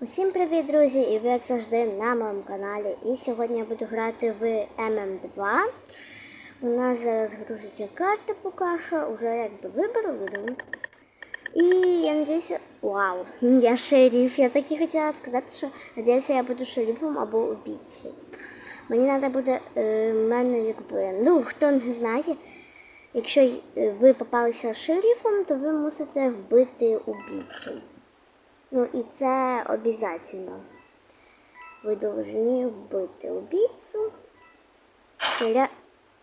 Усім привіт, друзі! І ви, як завжди, на моєму каналі. І сьогодні я буду грати в MM2. У нас зараз грузиться карта поки що, уже якби вибору веду. І я надіюся, вау, я шериф. Я так і хотіла сказати, що надіюся, я буду шерифом або убійцею. Мені треба буде, е, мене якби, ну хто не знає, якщо е, ви попалися шерифом, то ви мусите вбити убійцю. Ну і це обов'язково. Ви повинні вбити убійцю. Це ля...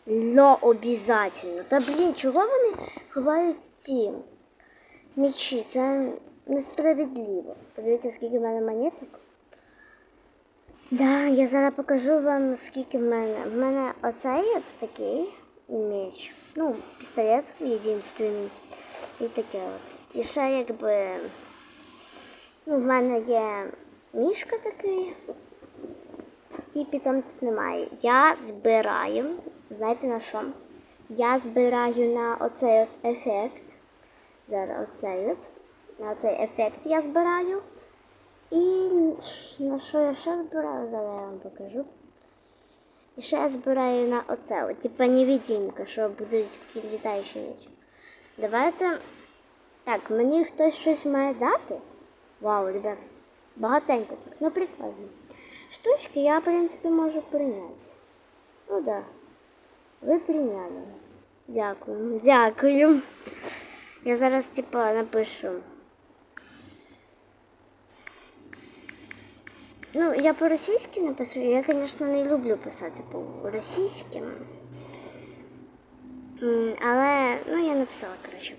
Но обов'язково. Та блін, чого вони ховають ці мечі? Це несправедливо. Подивіться, скільки в мене монеток. Да, я зараз покажу вам, скільки в мене. В мене оцей от такий меч. Ну, пістолет єдинственний. І таке от. І ще якби. Ну, в мене є мішка такий, і питомців немає. Я збираю, знаєте на що? Я збираю на оцей от ефект. Зараз оцей от. На цей ефект я збираю. І на що я ще збираю? Зараз я вам покажу. І ще я збираю на оце, от, типа невидимка, що буде літаючий меч. Давайте. Так, мені хтось щось має дати. Вау, ребят, багатенько так. Ну прикольно. Штучки я, в принципі, можу прийняти. Ну да. Ви прийняли. Дякую. Дякую. Я зараз, типа, напишу. Ну, я по-російськи напишу. Я, звісно, не люблю писати по-російськи. Але, ну, я написала, коротше.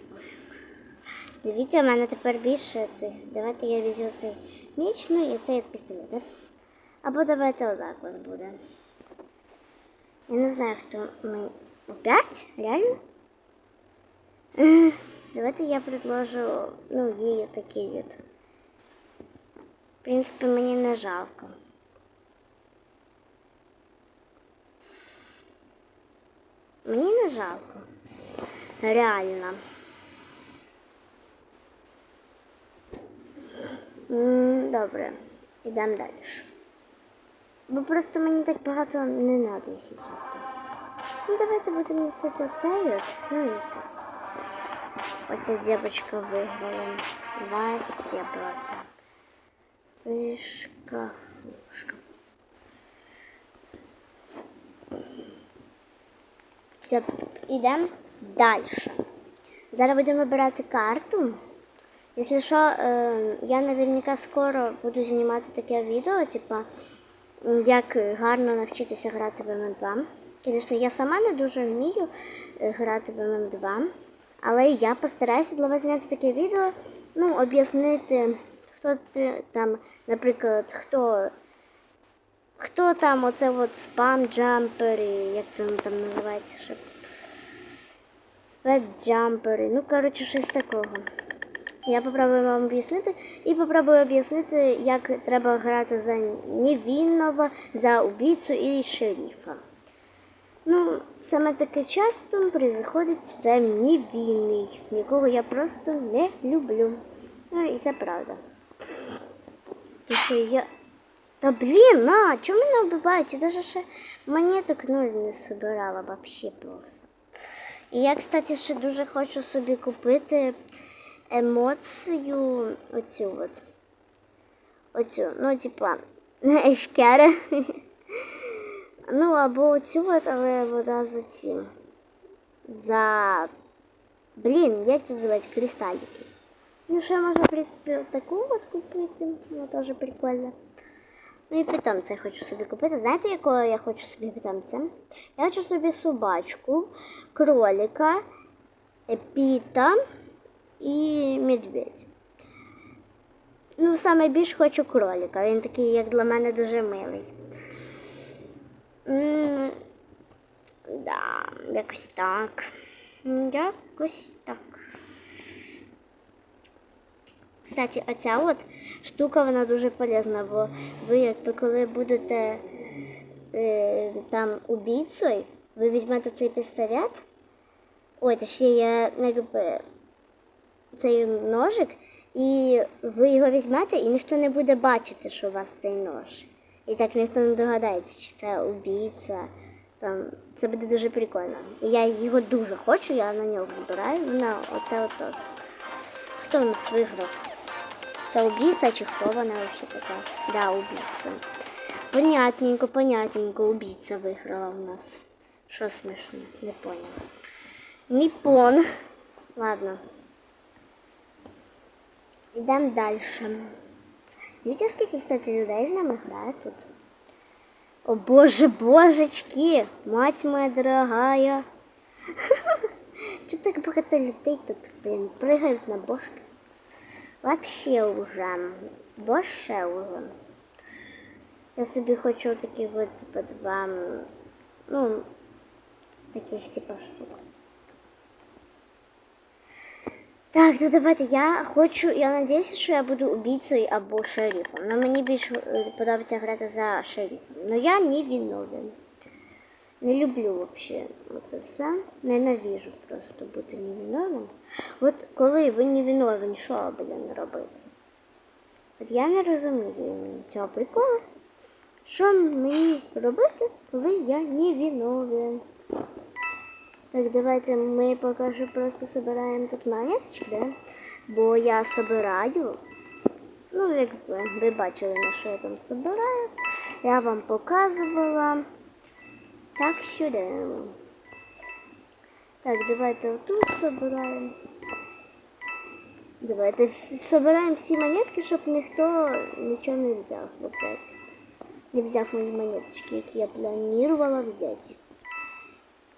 Дивіться, в мене тепер більше цих. Давайте я візьму цей міч, ну і цей от пістолет. да? Або давайте отак от буде. Я не знаю, хто ми. Опять? Реально? Ех, Давайте я предложу, ну, їй такий від. В принципі, мені не жалко. Мені не жалко. Реально. Добре, ідемо далі. Бо просто мені так багато не треба, якщо чесно. Ну, давайте будемо носити цей от. І це. Оця дівчинка виграла. Вообще просто. Вишка, вишка. Все, йдемо далі. Зараз будемо вибирати карту. Якщо що, я наверняка скоро буду знімати таке відео, типа, як гарно навчитися грати в ММ2. Звісно, я сама не дуже вмію е, грати в ММ2, але я постараюся для вас зняти таке відео, ну, об'яснити, хто ти там, наприклад, хто. Хто там оце от спам джампери, як це воно там називається ще? Спецджампери, ну коротше, щось такого. Я попробую вам об'яснити і попробую об'яснити, як треба грати за невинного, за убійцю і шерифа. Ну, саме таке часто приходить це невинний, якого я просто не люблю. Ну, і це правда. Тому що я. Та блін, на, чому мене вбивають? Я ще монеток нуль не собирала вообще просто. І я, кстати, ще дуже хочу собі купити емоцію оцю от. Оцю, ну, типа, ешкери. Ну, або оцю от, але вода за цим. За. Блін, як це називається? Кристалики. Ну, ще можна, в принципі, таку от купити. Вона теж прикольно. Ну і питомця я хочу собі купити. Знаєте, якого я хочу собі питомця? Я хочу собі собачку, кролика, піта І медведь. Ну, саме більш хочу кролика. Він такий, як для мене, дуже милий. Да, якось так. Якось так. Кстати, оця от штука вона дуже полезна, бо ви якби коли будете е, там убійцею, ви візьмете цей пістолет. Ой, точніше, якби цей ножик, І ви його візьмете, і ніхто не буде бачити, що у вас цей нож. І так ніхто не догадається, чи це убійця. Там, це буде дуже прикольно. Я його дуже хочу, я на нього збираю. Ну, на оце ото. Хто у нас виграв? Це убійця чи хто вона взагалі така? Да, убійця. Понятненько, понятненько, убійця виграла у нас. Що смішно, не поняла. Ніпон. Ладно. Йдемо далі. Дивіться, скільки, кстати, людей з нами грає тут. О боже, божечки! Мать моя дорогая. Чого так багато людей тут, блін, пригають на бошки? Вообще уже. Вообще уже. Я собі хочу таких от, типа, два, ну, таких, типа, штук. Так, ну давайте я хочу, я надіюся, що я буду убійцею або шерифом. Но мені більше е, подобається грати за шерифом. Но я не виновен. Не люблю взагалі це все. Ненавіжу просто бути невиновним. От коли ви невиновні, що блін робити? От я не розумію цього приколу. Що мені робити, коли я невиновен? Так, давайте ми поки просто собираємо тут монеточки, да? Бо я собираю. Ну, як ви, бачили, на що я там собираю. Я вам показувала. Так, що йдемо. Так, давайте отут собираємо. Давайте собираємо всі монетки, щоб ніхто нічого не взяв. Не взяв мої монеточки, які я планувала взяти.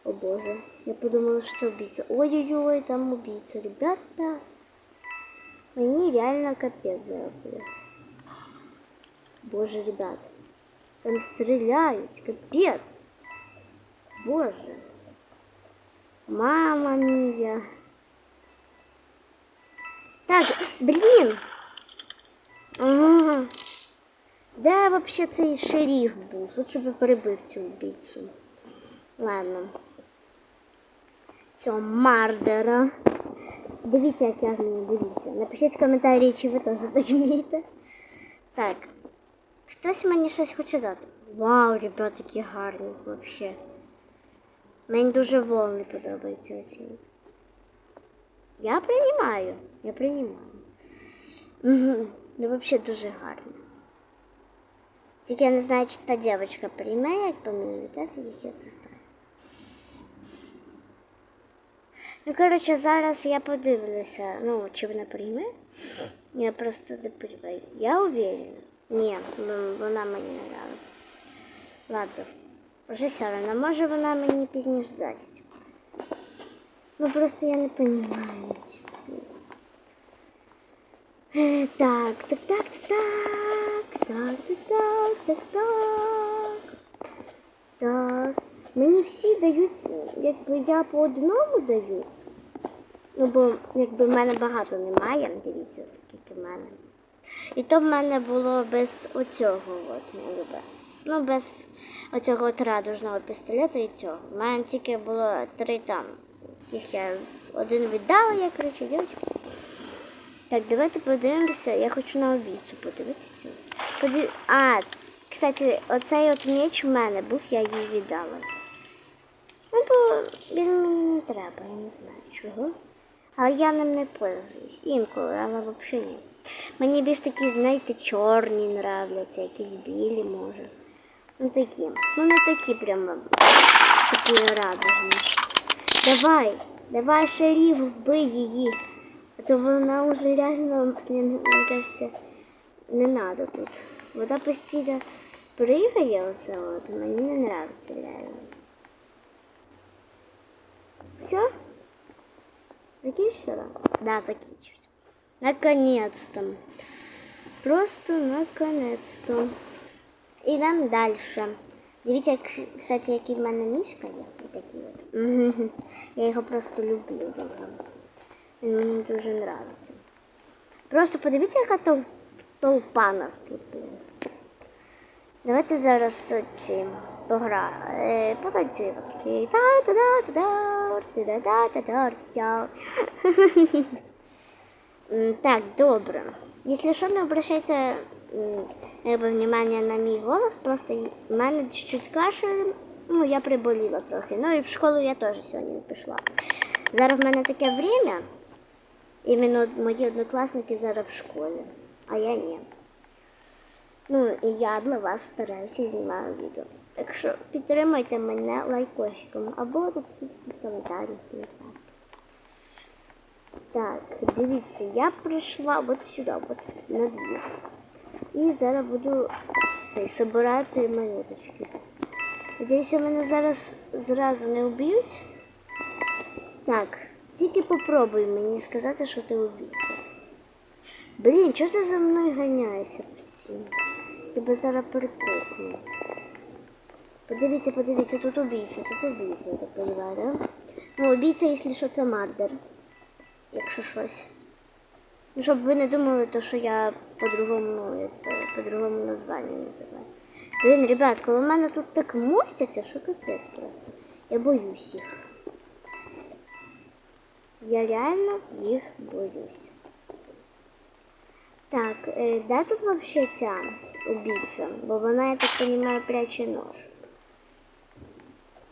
О боже, я подумала, що це убийца. Ой-ой-ой, там убийца. Ребята, мені реально капець зараз буде. Боже, ребят, там стріляють, капець. Боже. Мама мія. Так, блін. Ага. Де вообще цей шериф був? Лучше би перебив цю убійцю. Ладно. Цього мардера. Дивіться, як я вмію, дивіться. Напишіть в коментарі, чи ви теж так вмієте. Так. Хтось мені щось хоче дати. Вау, ребят, які гарні вообще. Мені дуже волни подобаються оці. Я приймаю. Я приймаю. Угу. Ну, вообще дуже гарно. Тільки я не знаю, чи та дівчинка прийме, як по мені вітати їх, я це знаю. Ну, коротше, зараз я подивлюся, ну, чи вона прийме. Я просто не. Я уверена. Ні, вона мені не дала. Ладно. Вже все одно, може вона мені пізніше дасть. Ну просто я не Так, так, так, так, так, так, так, так, так, так. Так. Мені всі дають, якби я по одному даю. Ну, бо якби в мене багато немає, дивіться, скільки в мене. І то в мене було без оцього, от, ну, любе. Ну, без оцього от радужного пістолета і цього. У мене тільки було три там. Їх я один віддала, я кричу, дівчатки. Так, давайте подивимося. Я хочу на обійцю подивитися. Подив... А, кстати, оцей от меч у мене був, я їй віддала. Ну, бо він мені не треба, я не знаю чого. Але я ним не пользуюсь. Інколи, але взагалі ні. Мені більш такі, знаєте, чорні нравляться, якісь білі може. Ну такі. Ну не такі прямо такі радужні. Давай, давай шериф, вбий її. А то вона вже реально, мені кажеться, не надо тут. Вода постійно пригає оце от, мені не нравиться реально. Все? Закінчився? Да? Да, закінчився. Наконец-то. Просто наконец-то. Ідемо далі. Дивіться, кстати, який в мене мішка є. Такий от. Я його просто люблю. Він мені дуже подобається. Просто подивіться, яка тол- толпа нас тут. Давайте зараз ці погра. Е, потанцюємо трохи. Так, добре. Якщо що, не обращайте якби, внимання на мій голос, просто в мене чуть-чуть кашель, ну я приболіла трохи. Ну і в школу я теж сьогодні не пішла. Зараз в мене таке время, іменно мої однокласники зараз в школі, а я ні. Ну і я для вас стараюся знімаю відео. Так що підтримайте мене лайкосиком або коментарі. Так, дивіться, я прийшла от сюди, от на двір. І зараз буду цей, собирати монеточки. Надіюся, мене зараз зразу не вб'ють. Так, тільки попробуй мені сказати, що ти убійця. Блін, чого ти за мною ганяєшся постійно? Тебе зараз перепухну. Подивіться, подивіться, тут убійця, тут убійця, я так розумію, да? Ну, убійця, якщо що, це мардер. Якщо щось. Ну, щоб ви не думали, то що я по-другому, ну, по-другому названню називаю. Блін, ребят, коли в мене тут так мостяться, що капець просто. Я боюсь їх. Я реально їх боюсь. Так, е, де тут вообще ця убійця? Бо вона, я так розумію, пряче нож.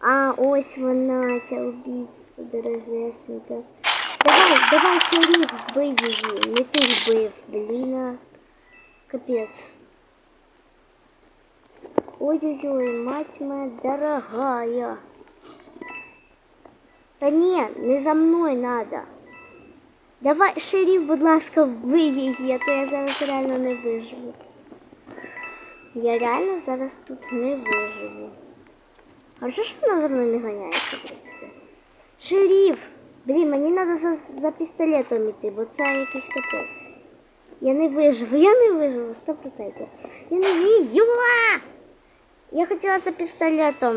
А, ось вона, ця убійця, дорогесенька. Давай, давай, шериф, вбий її. Не ти вбив, блін. а. Капець. Ой-ой-ой, мать моя дорогая. Та ні, не за мною надо. Давай, шериф, будь ласка, вбий її, а то я зараз реально не виживу. Я реально зараз тут не виживу. Хорошо, що вона за мною не ганяється, в принципі. Шериф! Блін, мені треба за, за пістолетом іти, бо це якийсь капець. Я не виживу, я не виживу, 100%. Я не вмію! Я хотіла за пістолетом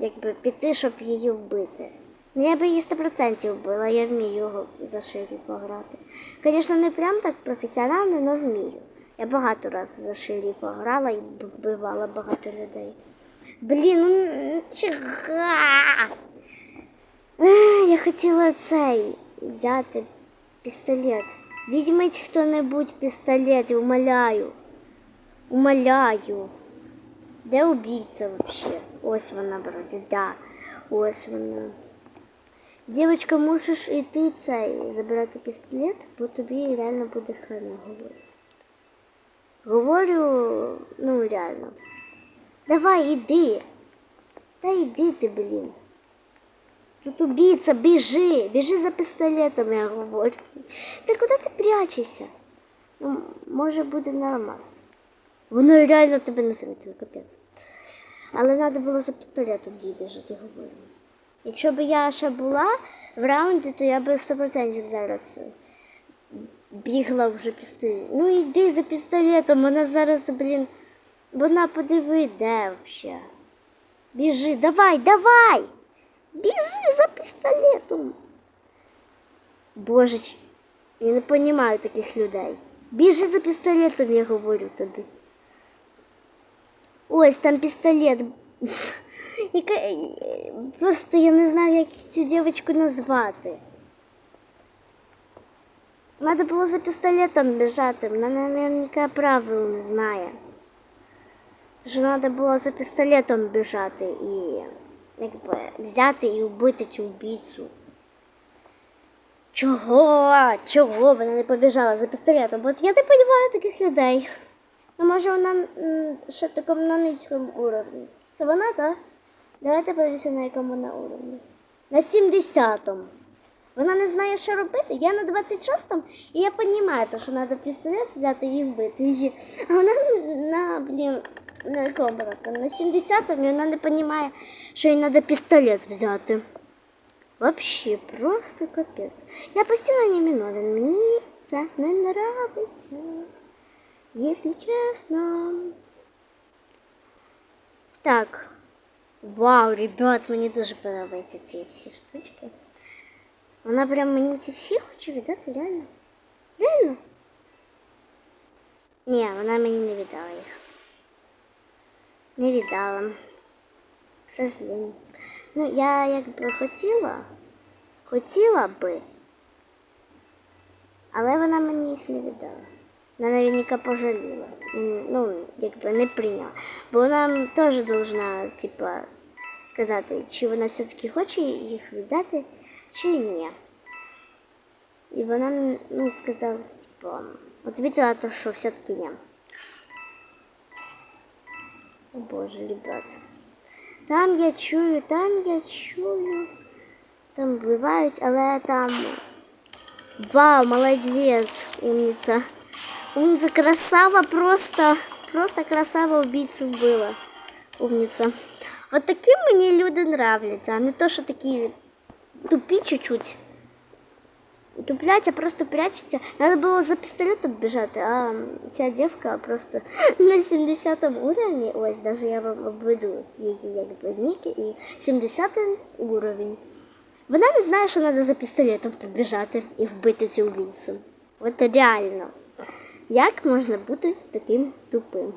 якби, піти, щоб її вбити. Ну, я би її 100% вбила, я вмію його за шерифа грати. Звісно, не прям так професіонально, але вмію. Я багато разів за шерифа грала і вбивала багато людей. Блін, ну чого? Я хотіла цей взяти пістолет. Візьміть хто-небудь пістолет, умоляю. Умоляю. Де убійця вообще? Ось вона вроді, да. Ось вона. Дівчинка, можеш іти цей забирати пістолет, бо тобі реально буде хана говорю. Говорю, ну реально. Давай, іди. Та йди ти, блін. Тут убийца, біжи, біжи за пістолетом, я говорю. Та куди ти прячешся? Ну, може буде нормас. Воно реально тебе не замітило, капець. Але треба було за пістолетом їй біжати, говорю. Якщо б я ще була в раунді, то я би 100% зараз е, бігла вже пістолет. Ну йди за пістолетом, вона зараз, блін, вона подиви, де взагалі. Біжи, давай, давай! Біжи за пістолетом. Боже, я не розумію таких людей. Біжи за пістолетом, я говорю тобі. Ось там пістолет. Яка... Просто я не знаю, як цю дівчинку назвати. Надо було за пістолетом біжати. Вона наверняка правил не знає. Тож треба було за пістолетом біжати і якби взяти і вбити цю вбійцю. Чого? Чого вона не побіжала за пістолетом? Бо я не розумію таких людей. Ну, може вона ще такому на низькому уровні. Це вона, так? Давайте подивимося, на якому вона уровні. На 70-му. Вона не знає, що робити. Я на 26-му, і я розумію, що треба пістолет взяти і вбити. А вона на, блін, на якому вона там? На 70-му, і вона не розуміє, що їй треба пістолет взяти. Вообще, просто капець. Я постійно не виновен. Мені це не нравиться. Если честно. Так. Вау, ребят, мені дуже подобаються ці всі штучки. Вона прям мені ці всі хоче віддати, реально. Реально? Ні, вона мені не віддала їх. Не віддала. К сожалению. Ну, я якби хотіла, хотіла би. Але вона мені їх не віддала. Вона наверняка пожаліла. І, ну, якби не прийняла. Бо вона теж должна, типа, сказати, чи вона все-таки хоче їх віддати, чи ні. І вона ну, сказала, типа, ответила то, що все-таки ні. О боже, ребят. Там я чую, там я чую. Там вбивають, але там. Вау, молодець, умниця. Умниця красава просто. Просто красава убийцу вбила. Умниця. Вот такі мені люди нравляться, а не то, що такі тупі чуть-чуть. Туплять, а просто прячется. Надо было за пистолетом бежать, а ця девка просто на 70 уровні. Ось, даже я вам обведу її якби ніки і 70 уровень. Вона не знає, що треба за пістолетом побіжати і вбити цю убійцю. От реально. Як можна бути таким тупим?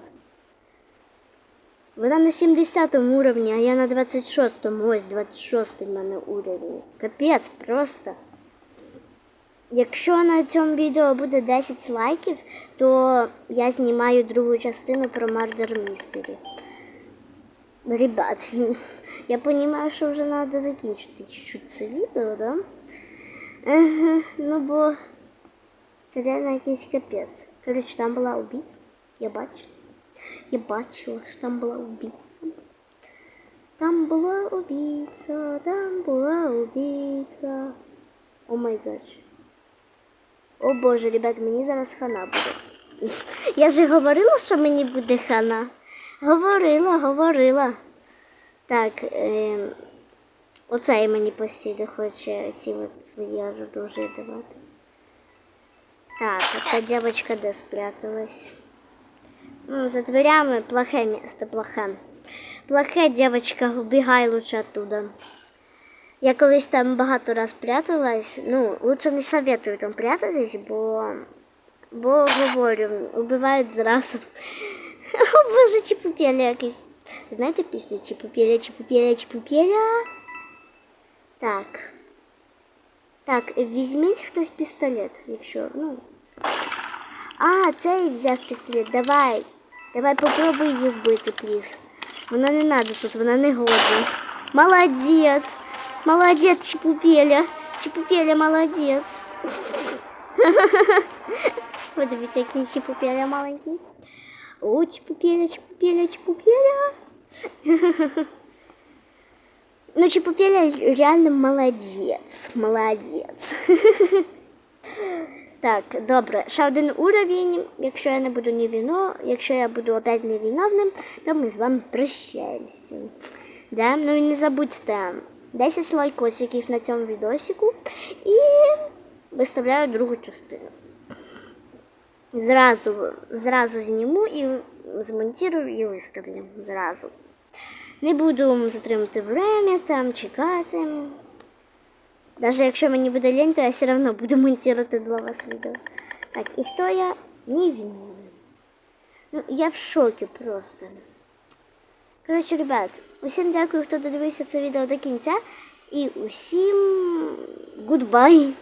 Вона на 70 уровні, а я на 26. Ось 26 в мене уровень. Капець просто. Якщо на цьому відео буде 10 лайків, то я знімаю другу частину про Murder Mystery. Ребят, я розумію, що вже треба закінчити чуть-чуть це відео, да? Ну бо це реально якийсь капець. Коротше, там була убійця. Я бачила. Я бачила, що там була убійця. Там була убійця, там була убійця. О май гад. О боже, ребят, мені зараз хана буде. Я же говорила, що мені буде хана. Говорила, говорила. Так, е, оцей мені постійно хоче ці свої оружия давати. Так, оця дівчинка де спряталась? Ну, за дверями плохе місто, плохе. Плохе, дівчинка, убігай лучше оттуда. Я колись там багато раз пряталась. Ну, лучше не советую там прятатись, бо, бо говорю, убивають зразу. О боже, чіпупєля якийсь. Знаєте пісню Чіпупєля, Чіпупєля, Чіпупєля? Так. Так, візьміть хтось пістолет, якщо, ну. А, цей взяв пістолет. Давай. Давай попробуй її вбити, пліз. Вона не надо тут, вона не годна. Молодець. Молодець, Чіпупеля. Чіпупеля, молодець. Подивіться, який Чіпупеля маленький. О, Чіпупеля, Чіпупеля, Чіпупеля. Ну, Чіпупеля реально молодець. Молодець. Так, добре. Ще один уровень. Якщо я не буду невино, якщо я буду опять невиновним, то ми з вами прощаємося. Да? Ну і не забудьте 10 лайкосиків на цьому відосику і виставляю другу частину. Зразу, зразу зніму і змонтирую і виставлю. Зразу. Не буду затримати время, там чекати. Даже якщо мені буде лень, то я все одно буду монтувати для вас відео. Так, і хто я? Невинний. Ну, я в шокі просто. Коротше, ребят, усім дякую, хто додивився це відео до кінця. І усім гудбай!